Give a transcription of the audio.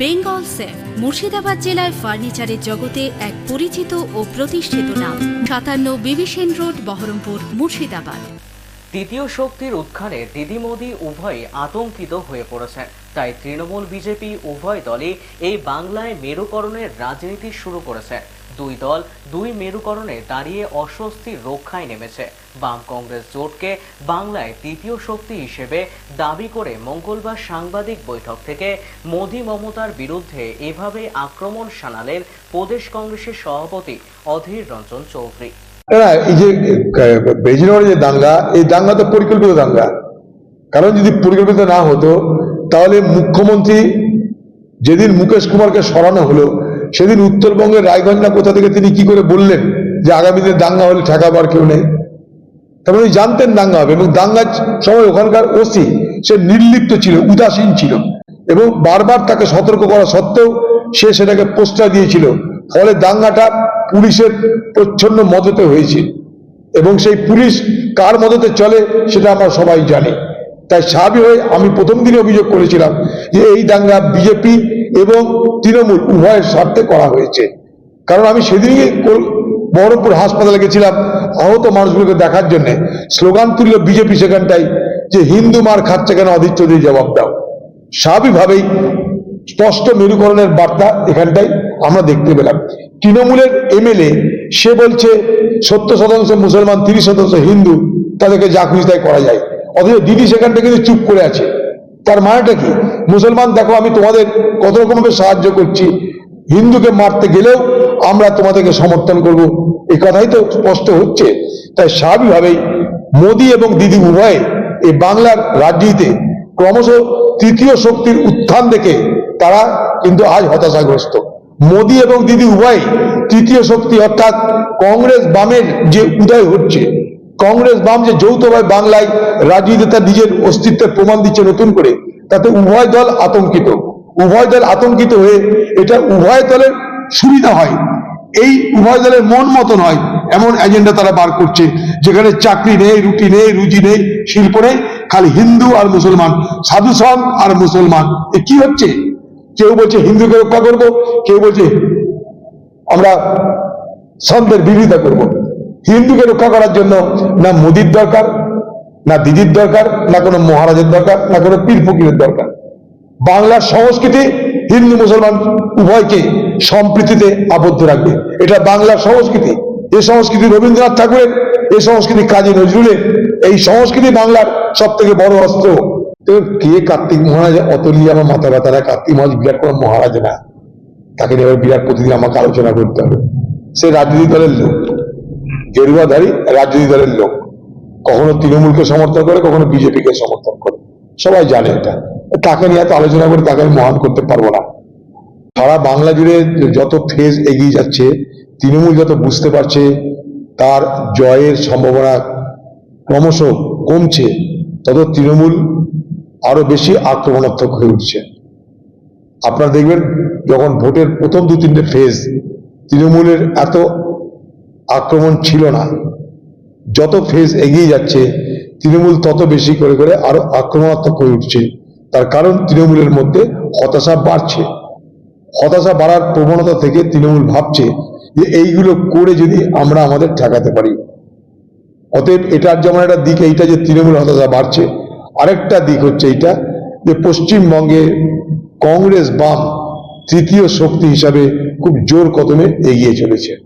Bengal safe, Murshidabad জেলায় ফার্নিচারের জগতে এক পরিচিত ও প্রতিষ্ঠিত নাম। সাতান্ন বিবিসেন রোড, বহরমপুর, মুর্শিদাবাদ। তৃতীয় শক্তির উত্থানে দিদি মোদী উভয় আতঙ্কিত হয়ে পড়েছেন। তাই তৃণমূল বিজেপি উভয় দলই এই বাংলায় মেরুকরণের রাজনীতি শুরু করেছে। দুই দল দুই মেরুকরণে দাঁড়িয়ে অস্বস্তির রক্ষায় নেমেছে। বাম কংগ্রেস জোটকে বাংলায় তৃতীয় শক্তি হিসেবে দাবি করে মঙ্গলবার সাংবাদিক বৈঠক থেকে মোদী মমতার বিরুদ্ধে এভাবে আক্রমণ শানালেন প্রদেশ কংগ্রেসের সভাপতি অধীর রঞ্জন চৌধুরী। এই যে বেজিনগরে যে দাঙ্গা, এই দাঙ্গা তো পরিকল্পিত দাঙ্গা। কারণ যদি পরিকল্পিত না হতো, তাহলে মুখ্যমন্ত্রী যেদিন মুকেশ কুমারকে সরানো হলো সেদিন উত্তরবঙ্গের রায়গঞ্জ না কোথা থেকে তিনি কি করে বললেন যে আগামী দিনে দাঙ্গা হলে ঠেকাবার কেউ নেই? তারপরে উনি জানতেন দাঙ্গা হবে এবং দাঙ্গার সময় ওখানকার ওসি, সে নির্লিপ্ত ছিল, উদাসীন ছিল এবং বারবার তাকে সতর্ক করা সত্ত্বেও সে সেটাকে পোস্টার দিয়েছিল। ফলে দাঙ্গাটা পুলিশের প্রচ্ছন্ন মদতে হয়েছে এবং সেই পুলিশ কার মদতে চলে সেটা আমরা সবাই জানি। তাই স্বাভাবিক হয়ে আমি প্রথম দিনে অভিযোগ করেছিলাম যে এই দাঙ্গা বিজেপি এবং তৃণমূল উভয়ের স্বার্থে করা হয়েছে। কারণ আমি সেদিনই বহরমপুর হাসপাতালে গেছিলাম, আহত মানুষগুলোকে দেখার জন্য। স্লোগান তুলল বিজেপি সেখানটাই যে, হিন্দু মার খাচ্ছে কেন? অধীর চৌধুরী জবাব দাও। স্বাভাবিকভাবেই স্পষ্ট মেরুকরণের বার্তা এখানটাই আমরা দেখতে পেলাম। তৃণমূলের এমএলএ, সে বলছে, সত্তর শতাংশ মুসলমান, তিরিশ শতাংশ হিন্দু, তাদেরকে যা খুশি করা যায়। অথচ দিদি সেখানটা কিন্তু চুপ করে আছে। তার মানেটা কি? মুসলমান, দেখো আমি তোমাদের কত রকমভাবে সাহায্য করছি। হিন্দুকে মারতে গেলেও আমরা তোমাদেরকে সমর্থন করব। এই কথাই তো স্পষ্ট হচ্ছে। তাই স্বাভাবিকভাবেই মোদী এবং দিদি উভয়ে এই বাংলার রাজনীতিতে ক্রমশ তৃতীয় শক্তির উত্থান দেখে তারা কিন্তু আজ হতাশাগ্রস্ত। মোদী এবং দিদি উভয় তৃতীয় শক্তি অর্থাৎ কংগ্রেস বামের যে উদয় হচ্ছে, কংগ্রেস বাম যে যৌথভাবে বাংলায় রাজনীতিতে তার নিজের অস্তিত্বের প্রমাণ দিচ্ছে নতুন করে তাতে উভয় দল আতঙ্কিত। উভয় দল আতঙ্কিত হয়ে এটা উভয় দলের সুবিধা হয়। এই উভয় দলের মন মতন হয়, এমন এজেন্ডা তারা বার করছে, যেখানে চাকরি নেই, রুটি নেই, রুজি নেই, শিল্প নেই, খালি হিন্দু আর মুসলমান, সাধু সং আর মুসলমান। এ কি হচ্ছে? কেউ বলছে হিন্দুকে রক্ষা করব, কেউ বলছে আমরা সন্তের বিরোধিতা করব। হিন্দুকে রক্ষা করার জন্য না মোদির দরকার না দিদির দরকার, না কোনো মহারাজের দরকার, না কোনো পীর ফকিরের দরকার। বাংলার সংস্কৃতি হিন্দু মুসলমান উভয়কে সম্প্রীতিতে আবদ্ধ রাখবে। এটা বাংলার সংস্কৃতি। এ সংস্কৃতি রবীন্দ্রনাথ ঠাকুরের, এ সংস্কৃতি কাজী নজরুলের, এই সংস্কৃতি বাংলার সব থেকে বড় অস্ত্র। কে কার্তিক মহারাজ, অত নিয়ে আমার মাথা ব্যথা না, কার্তিক মহারাজ বিরাট কোনো মহারাজ না। তাকে নিয়ে বিরাট প্রতিদিন আমাকে আলোচনা করতে হবে। সে রাজনীতি দলের লোক। গেরুয়াধারী রাজনীতি দলের লোক। কখনো তৃণমূলকে সমর্থন করে, কখনো বিজেপিকে সমর্থন করে। সবাই জানে এটা। তাকে নিয়ে এত আলোচনা করে তাকে মহান করতে পারব না। সারা বাংলা জুড়ে যত ফেজ এগিয়ে যাচ্ছে, তৃণমূল যত বুঝতে পারছে, তার জয়ের সম্ভাবনা ক্রমশ কমছে, তত তৃণমূল আরও বেশি আক্রমণাত্মক হয়ে উঠছে। আপনারা দেখবেন, যখন ভোটের প্রথম দু তিনটে ফেজ, তৃণমূলের এত আক্রমণ ছিল না যত ফেজ এগিয়ে যাচ্ছে, তৃণমূল তত বেশি করে করে আরও আক্রমণাত্মক হয়ে উঠছে। তার কারণ তৃণমূলের মধ্যে হতাশা বাড়ছে। হতাশা বাড়ার প্রবণতা থেকে তৃণমূল ভাবছে যে এইগুলো করে যদি আমরা আমাদের ঠেকাতে পারি। অতএব এটার যেমন একটা দিক, এইটা যে তৃণমূল হতাশা বাড়ছে, আরেকটা দিক হচ্ছে এইটা যে পশ্চিমবঙ্গে কংগ্রেস বাম তৃতীয় শক্তি হিসাবে খুব জোর কদমে এগিয়ে চলেছে।